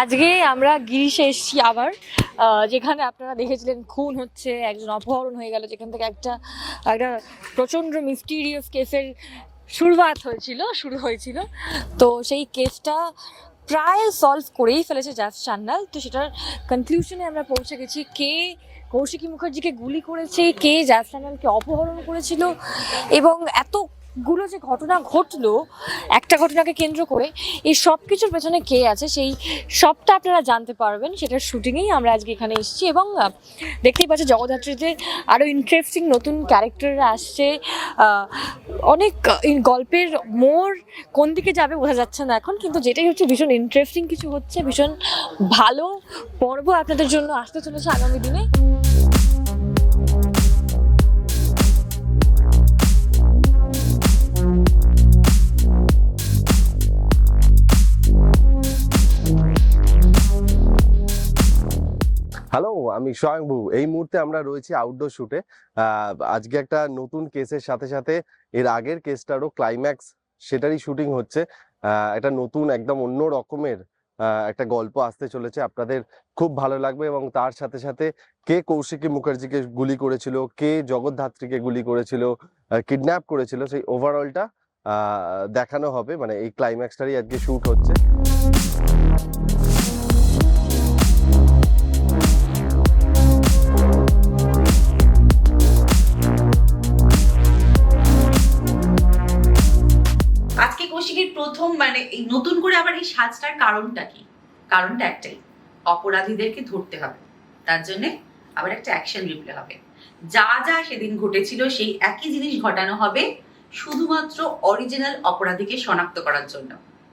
আজকে আমরা গিরিশে এসেছি আবার যেখানে আপনারা দেখেছিলেন খুন হচ্ছে, একজন অপহরণ হয়ে গেল, যেখান থেকে একটা একটা প্রচণ্ড মিস্টিরিয়াস কেসের শুরুয়াত হয়েছিল, শুরু হয়েছিল। তো সেই কেসটা প্রায় সলভ করেই ফেলেছে জাজ সান্যাল তো সেটার কনক্লুশনে আমরা পৌঁছে গেছি কে কৌশিকী মুখার্জিকে গুলি করেছে, কে জাজ সান্যালকে অপহরণ করেছিল, এবং এতগুলো যে ঘটনা ঘটলো, একটা ঘটনাকে কেন্দ্র করে, এই সব কিছুর পেছনে কে আছে সেই সবটা আপনারা জানতে পারবেন। সেটার শুটিংয়েই আমরা আজকে এখানে এসেছি এবং দেখতেই পাচ্ছি জগদ্ধাত্রীতে আরও ইন্টারেস্টিং নতুন ক্যারেক্টাররা আসছে। অনেক গল্পের মোড় কোন দিকে যাবে বোঝা যাচ্ছে না এখন, কিন্তু যেটাই হচ্ছে ভীষণ ইন্টারেস্টিং কিছু হচ্ছে, ভীষণ ভালো পর্ব আপনাদের জন্য আসতে চলেছে আগামী দিনে। হ্যালো আমি স্বয়ংভু। এই মুহূর্তে আমরা রয়েছি আউটডোর শুটে আজকে একটা নতুন কেসের সাথে সাথে এর আগের কেসটারও ক্লাইম্যাক্স সেটারই শুটিং হচ্ছে। একটা নতুন, একদম অন্য রকমের একটা গল্প আসতে চলেছে। আপনাদের খুব ভালো লাগবে এবং তার সাথে সাথে কে কৌশিকী মুখার্জিকে গুলি করেছিল, কে জগদ্ধাত্রীকে গুলি করেছিল কিডন্যাপ করেছিল, সেই ওভারঅলটা দেখানো হবে। মানে এই ক্লাইম্যাক্সটারই আজকে শুট হচ্ছে। কৌশিকের প্রথম মানে এই নতুন করে আবার এই সাজটার কারণটা কি? কারণটা একটাই, অপরাধীদেরকে ধরতে হবে। তার জন্য আবার একটা অ্যাকশন রিপ্লে হবে। যা যা সেদিন ঘটেছিল সেই একই জিনিস ঘটানো হবে শুধুমাত্র অরিজিনাল অপরাধীকে শনাক্ত করার জন্য।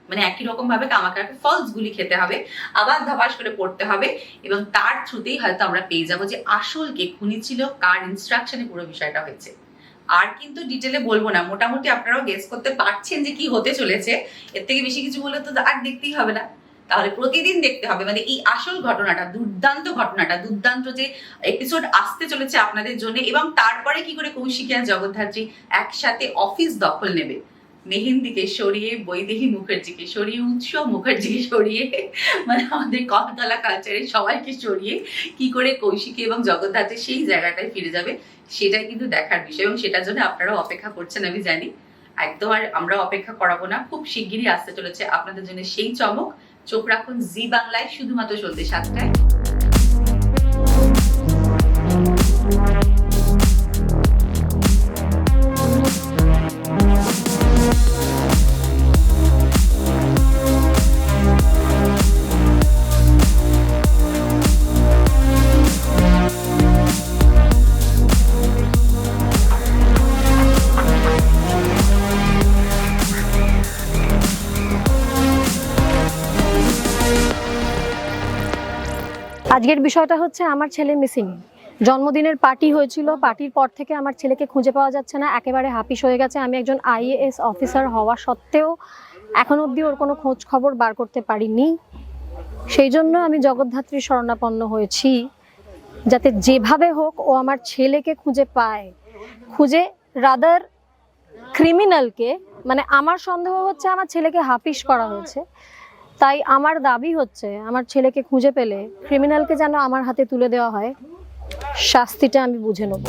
মানে একই রকম ভাবে আমাকে ফলস গুলি খেতে হবে, আবার ধপাস করে পড়তে হবে এবং তার থ্রুতেই হয়তো আমরা পেয়ে যাব যে আসল কে, খুনি ছিল, কার ইনস্ট্রাকশনে পুরো বিষয়টা হয়েছে। আর কিন্তু ডিটেলে বলব না। মোটামুটি আপনারাও গেস করতে পারছেন যে কি হতে চলেছে। এর থেকে বেশি কিছু বলে তো আর দেখতেই হবে না। তাহলে প্রতিদিন দেখতে হবে। মানে এই আসল ঘটনাটা, দুর্দান্ত ঘটনাটা, দুর্দান্ত যে এপিসোড আসতে চলেছে আপনাদের জন্য এবং তারপরে কি করে কৌশিকী জগদ্ধাত্রী একসাথে অফিস দখল নেবে। মেহেন্দিকে সরিয়ে, বৈদেহী মুখার্জিকে সরিয়ে উৎসব মুখার্জিকে সরিয়ে মানে আমাদের কলতলা কালচারে সবাইকে সরিয়ে কি করে কৌশিকী এবং জগদ্ধাত্রী সেই জায়গাটায় ফিরে যাবে, সেটাই কিন্তু দেখার বিষয় এবং সেটার জন্য আপনারাও অপেক্ষা করছেন আমি জানি। একদম আর আমরা অপেক্ষা করাবো না, খুব শিগগিরই আসতে চলেছে আপনাদের জন্য সেই চমক। চোখ রাখুন, জি বাংলায়, শুধুমাত্র সন্ধ্যে সাতটায়। আজকের বিষয়টা হচ্ছে আমার ছেলে মিসিং জন্মদিনের পার্টি হয়েছিল পার্টির পর থেকে আমার ছেলেকে খুঁজে পাওয়া যাচ্ছে না, একেবারে হাপিস হয়ে গেছে। আমি একজন আইএএস অফিসার হওয়া সত্ত্বেও এখন অবধি ওর কোনো খোঁজ খবর বার করতে পারিনি। সেই জন্য আমি জগদ্ধাত্রী শরণাপন্ন হয়েছি। যাতে যেভাবে হোক ও আমার ছেলেকে খুঁজে পায়। খুঁজে রাদার ক্রিমিনালকে মানে আমার সন্দেহ হচ্ছে আমার ছেলেকে হাপিস করা হয়েছে। তাই আমার দাবি হচ্ছে, আমার ছেলেকে খুঁজে পেলে ক্রিমিনালকে যেন আমার হাতে তুলে দেওয়া হয়, শাস্তিটা আমি বুঝে নেব।